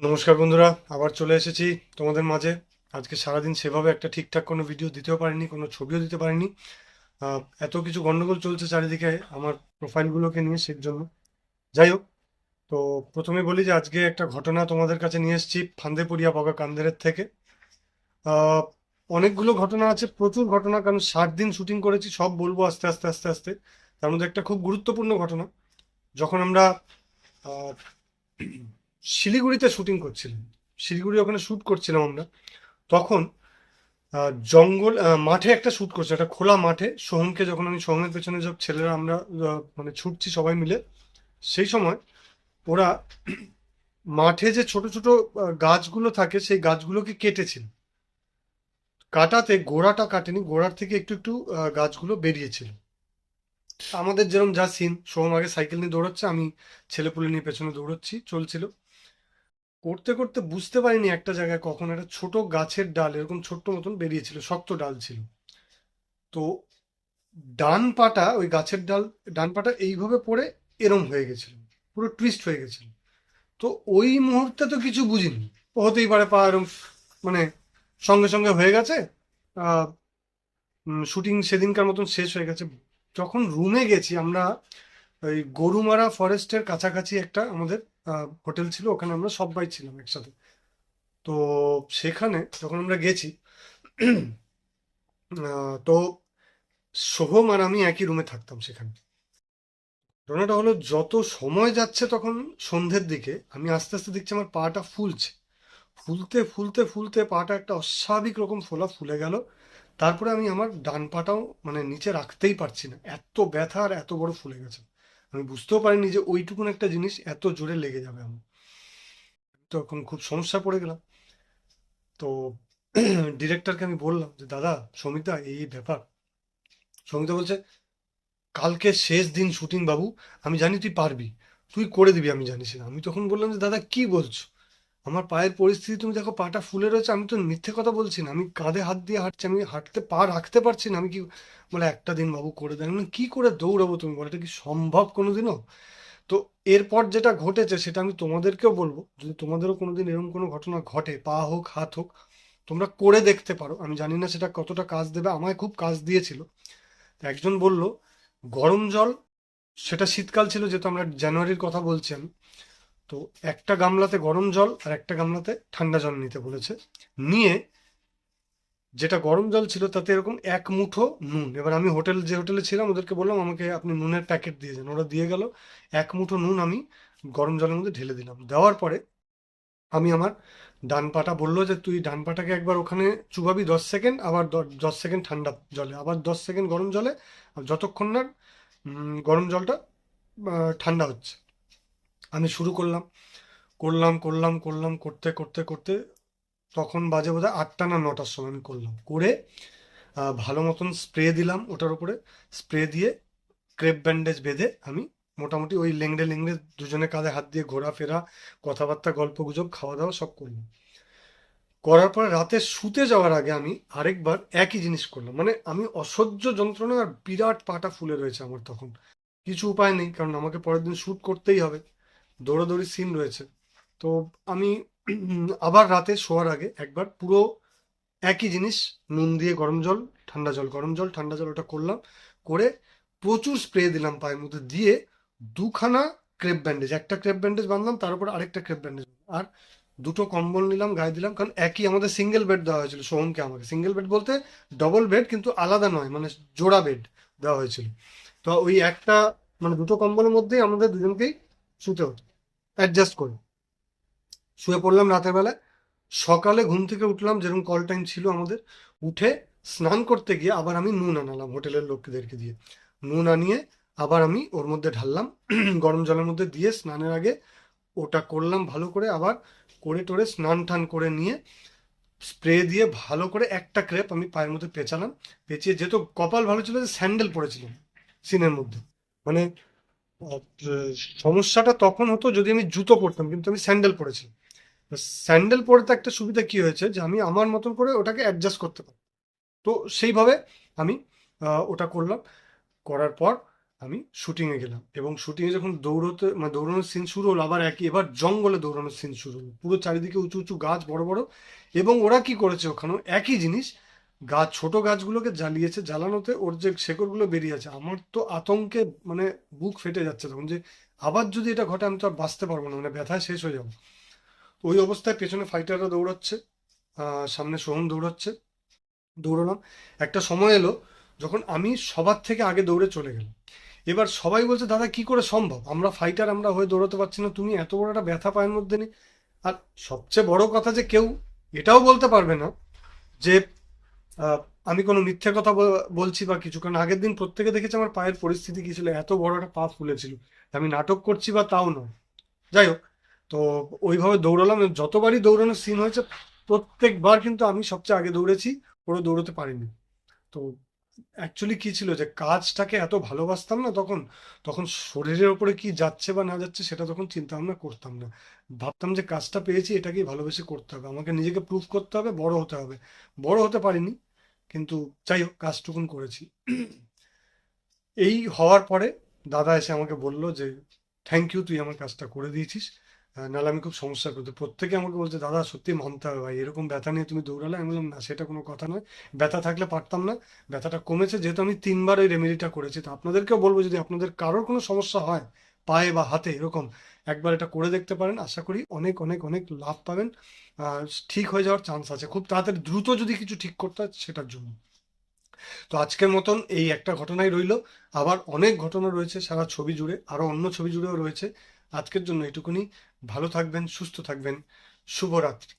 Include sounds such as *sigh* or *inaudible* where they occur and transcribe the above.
নমস্কার বন্ধুরা, আবার চলে এসেছি তোমাদের মাঝে। আজকে সারাদিন সেভাবে একটা ঠিকঠাক কোনো ভিডিও দিতেও পারিনি, কোনো ছবিও দিতে পারিনি। এত কিছু গন্ডগোল চলছে চারিদিকে আমার প্রোফাইলগুলোকে নিয়ে সেই জন্য। যাই হোক, তো প্রথমে বলি যে আজকে একটা ঘটনা তোমাদের কাছে নিয়ে এসেছি ফান্দেপুরিয়া বগা কান্দেরের থেকে। অনেকগুলো ঘটনা আছে, প্রচুর ঘটনা, কারণ ষাট দিন শুটিং করেছি, সব বলব আস্তে আস্তে আস্তে আস্তে। তার মধ্যে একটা খুব গুরুত্বপূর্ণ ঘটনা। যখন আমরা শিলিগুড়িতে শুটিং করছিলেন। শিলিগুড়ি ওখানে শ্যুট করছিলাম আমরা। তখন জঙ্গল মাঠে একটা শ্যুট করছে, একটা খোলা মাঠে। সোহমকে যখন আমি, সোহমের পেছনে সব ছেলেরা আমরা মানে ছুটছি সবাই মিলে, সেই সময় ওরা মাঠে যে ছোট ছোট গাছগুলো থাকে, সেই গাছগুলোকে কেটেছিল। কাটাতে, গোড়াটা কাটেনি, গোড়ার থেকে একটু একটু গাছগুলো বেরিয়েছিল। আমাদের যেরকম যা সিন সোহম আগে সাইকেল নিয়ে দৌড়াচ্ছে, আমি ছেলেপুলে নিয়ে পেছনে দৌড়চ্ছি, চলছিল। করতে করতে বুঝতে পারিনি একটা জায়গায় কখন একটা ছোট গাছের ডাল, এরকম ছোট্ট মতন বেরিয়েছিল, শক্ত ডাল ছিল। তো ডান পাটা, ওই গাছের ডাল, ডান পাটা এইভাবে পড়ে এরম হয়ে গেছিল, পুরো টুইস্ট হয়ে গেছিল। তো ওই মুহূর্তে তো কিছু বুঝিনি, হতেই পারে পা এরম মানে সঙ্গে সঙ্গে হয়ে গেছে শুটিং সেদিনকার মতন শেষ হয়ে গেছে। যখন রুমে গেছি আমরা ওই গরুমারা ফরেস্টের কাছাকাছি একটা আমাদের হোটেল ছিল, ওখানে আমরা সবাই ছিলাম একসাথে। তো সেখানে যখন আমরা গেছি তো সোহম আর আমি একই রুমে থাকতাম সেখানে। ঘটনাটা হলো, যত সময় যাচ্ছে তখন সন্ধ্যের দিকে, আমি আস্তে আস্তে দেখছি আমার পাটা ফুলছে। ফুলতে ফুলতে ফুলতে পাটা একটা অস্বাভাবিক রকম ফোলা ফুলে গেল। তারপরে আমি আমার ডান পাটাও মানে নিচে রাখতেই পারছি না। এত ব্যথা আর এত বড় ফুলে গেছে। আমি বুঝতেও পারিনি যে ওইটুকুন একটা জিনিস এত জোরে লেগে যাবে আমার। তখন খুব সমস্যা পড়ে গেলাম। তো *clears throat* ডিরেক্টরকে আমি বললাম যে, দাদা, সমিতা, এই ব্যাপার। সমিতা বলছে, কালকে শেষ দিন শুটিং বাবু, আমি জানি তুই পারবি। তুই করে দিবি, আমি জানিস না। আমি তখন বললাম যে, দাদা, কি বলছো? আমার পায়ের পরিস্থিতি তুমি দেখো পাটা ফুলে রয়েছে আমি তো মিথ্যে কথা বলছি না। আমি কাঁধে হাত দিয়ে হাঁটছি আমি হাঁটতে পা রাখতে পারছি না। আমি কি বলে একটা দিন বাবু করে দেন। বললাম, কি করে দৌড়াবো তুমি বলো এটা কি সম্ভব কোনোদিনও? তো এরপর যেটা ঘটেছে সেটা আমি তোমাদেরকেও বলব। যদি তোমাদেরও কোনোদিন এরকম কোনো ঘটনা ঘটে পা হোক হাত হোক তোমরা করে দেখতে পারো। আমি জানি না সেটা কতটা কাজ দেবে আমায় খুব কাজ দিয়েছিল। একজন বলল গরম জল সেটা শীতকাল ছিল যেহেতু আমরা জানুয়ারির কথা বলছি আমি তো একটা গামলাতে গরম জল আর একটা গামলাতে ঠান্ডা জল নিতে বলেছে। নিয়ে যেটা গরম জল ছিল তাতে এরকম এক মুঠো নুন। এবার আমি হোটেল, যে হোটেলে ছিলাম ওদেরকে বললাম, আমাকে আপনি নুনের প্যাকেট দিয়ে দেন। ওরা দিয়ে গেল, এক মুঠো নুন আমি গরম জলের মধ্যে ঢেলে দিলাম। দেওয়ার পরে আমি আমার ডান পাটা বলল যে, তুই ডান পাটাকে একবার ওখানে চুবাবি দশ সেকেন্ড, আবার দশ সেকেন্ড ঠান্ডা জলে, আবার দশ সেকেন্ড গরম জলে, যতক্ষণ না গরম জলটা ঠান্ডা হচ্ছে। আমি শুরু করলাম। করলাম করলাম করলাম, করতে করতে করতে তখন বাজে বোধহয় আটটা না নটার সময় আমি করলাম। করে ভালো মতন স্প্রে দিলাম ওটার উপরে। স্প্রে দিয়ে ক্রেপ ব্যান্ডেজ বেঁধে আমি মোটামুটি ওই লেংড়ে লেংড়ে দুজনে কাঁধে হাত দিয়ে ঘোরাফেরা, কথাবার্তা গল্প গুজব খাওয়া দাওয়া সব করলাম। করার পরে রাতে শুতে যাওয়ার আগে আমি আরেকবার একই জিনিস করলাম। মানে আমি অসহ্য যন্ত্রণা আর বিরাট পাটা ফুলে রয়েছে আমার তখন। কিছু উপায় নেই, কারণ আমাকে পরের দিন শ্যুট করতেই হবে। দৌড়াদৌড়ি সিন রয়েছে। তো আমি আবার রাতে শোয়ার আগে একবার পুরো একই জিনিস, নুন দিয়ে গরম জল, ঠান্ডা জল, গরম জল, ঠান্ডা জল ওটা করলাম, করে প্রচুর স্প্রে দিলাম পায়ের মধ্যে দিয়ে দুখানা ক্রেপ ব্যান্ডেজ একটা ক্রেপ ব্যান্ডেজ বাঁধলাম, তার উপর আরেকটা ক্রেপ ব্যান্ডেজ আর দুটো কম্বল নিলাম, গায়ে দিলাম, কারণ একই আমাদের সিঙ্গেল বেড দেওয়া হয়েছিল সোহমকে আমাকে। সিঙ্গেল বেড বলতে ডবল বেড কিন্তু আলাদা নয় মানে জোড়া বেড দেওয়া হয়েছিল। তো ওই একটা মানে দুটো কম্বলের মধ্যেই আমাদের দুজনকেই শুতে হতো। অ্যাডজাস্ট করে। শুয়ে পড়লাম রাতের বেলায়। সকালে ঘুম থেকে উঠলাম, যেরকম কল টাইম ছিল আমাদের, উঠে স্নান করতে গিয়ে আবার আমি নুন আনালাম হোটেলের লোকদেরকে দিয়ে। নুন আনিয়ে আবার আমি ওর মধ্যে ঢাললাম, *clears throat* গরম জলের মধ্যে দিয়ে স্নানের আগে ওটা করলাম ভালো করে, আবার করে টোরে স্নান টান করে নিয়ে স্প্রে দিয়ে ভালো করে একটা ক্রেপ আমি পায়ের মধ্যে পেঁচালাম। পেঁচিয়ে যেহেতু কপাল ভালো ছিল, যে স্যান্ডেল পরেছিলাম, সিনের মধ্যে। মানে সমস্যাটা তখন হতো যদি আমি জুতো পরতাম, কিন্তু আমি স্যান্ডেল পরেছিলাম। স্যান্ডেল পরতে একটা সুবিধা কি হয়েছে যে আমি আমার মতন করে ওটাকে অ্যাডজাস্ট করতে পারি তো সেইভাবে আমি ওটা করলাম। করার পর আমি শুটিংয়ে গেলাম এবং শুটিংয়ে যখন দৌড়তে মানে দৌড়ানোর সিন শুরু হলো, আবার একই, এবার জঙ্গলে দৌড়ানোর সিন শুরু হলো। পুরো চারিদিকে উঁচু উঁচু গাছ, বড় বড়। এবং ওরা কি করেছে ওখানেও? একই জিনিস গাছ, ছোট গাছগুলোকে জ্বালিয়েছে, জ্বালানোতে ওর যে শেকড়গুলো বেরিয়ে আছে, আমার তো আতঙ্কে মানে বুক ফেটে যাচ্ছে তখন যে আবার যদি এটা ঘটে, আমি তো আর বাঁচতে পারব না মানে ব্যথায় শেষ হয়ে যাব। ওই অবস্থায় পেছনে ফাইটাররা দৌড়াচ্ছে সামনে সোহম দৌড়াচ্ছে, দৌড়ালাম। একটা সময় এলো যখন আমি সবার থেকে আগে দৌড়ে চলে গেলাম। এবার সবাই বলছে, দাদা, কি করে সম্ভব? আমরা ফাইটার আমরা হয়ে দৌড়াতে পারছি না, তুমি এত বড় একটা ব্যথা পায়ের মধ্যে নেই আর সবচেয়ে বড় কথা যে কেউ এটাও বলতে পারবে না যে আমি কোনো মিথ্যে কথা বলছি বা কিছু, কারণ আগের দিন প্রত্যেকে দেখেছে আমার পায়ের পরিস্থিতি কি ছিল, এত বড় একটা পা ফুলেছিল। আমি নাটক করছি বা তাও নয়। যাই হোক, তো ওইভাবে দৌড়ালাম যতবারই দৌড়ানোর সিন হয়েছে, প্রত্যেকবার কিন্তু আমি সবচেয়ে আগে দৌড়েছি ওরা দৌড়তে পারিনি। তো অ্যাকচুয়ালি কি ছিল যে, কাজটাকে এত ভালোবাসতাম না তখন তখন শরীরের ওপরে কি যাচ্ছে বা না যাচ্ছে সেটা তখন চিন্তা ভাবনা করতাম না। ভাবতাম যে, কাজটা পেয়েছি, এটাকেই ভালোবেসে করতে হবে। আমাকে নিজেকে প্রুফ করতে হবে, বড় হতে হবে। বড় হতে পারিনি কিন্তু যাই হোক কাজটুকুন করেছি। এই হওয়ার পরে দাদা এসে আমাকে বলল যে থ্যাংক ইউ তুই আমার কাজটা করে দিয়েছিস। নাহলে আমি খুব সমস্যা করতে প্রত্যেকে আমাকে বলছে, দাদা, সত্যি মানতে হবে ভাই, এরকম ব্যথা নিয়ে তুমি দৌড়ালে? আমি বললাম, না, সেটা কোনো কথা নয়। ব্যথা থাকলে পারতাম না। ব্যথাটা কমেছে, যেহেতু আমি তিনবার ওই রেমেডিটা করেছি। তো আপনাদেরকেও বলব, যদি আপনাদের কারোর কোনো সমস্যা হয়, পায়ে বা হাতে, এরকম একবার এটা করে দেখতে পারেন। আশা করি অনেক অনেক অনেক লাভ পাবেন। ঠিক হয়ে যাওয়ার চান্স আছে। খুব তাড়াতাড়ি দ্রুত যদি কিছু ঠিক করতে হয় সেটার জন্য। তো আজকের মতন এই একটা ঘটনাই রইল। আবার অনেক ঘটনা রয়েছে সারা ছবি জুড়ে আরও অন্য ছবি জুড়েও রয়েছে। আজকের জন্য এটুকুনি। ভালো থাকবেন, সুস্থ থাকবেন। শুভরাত্রি।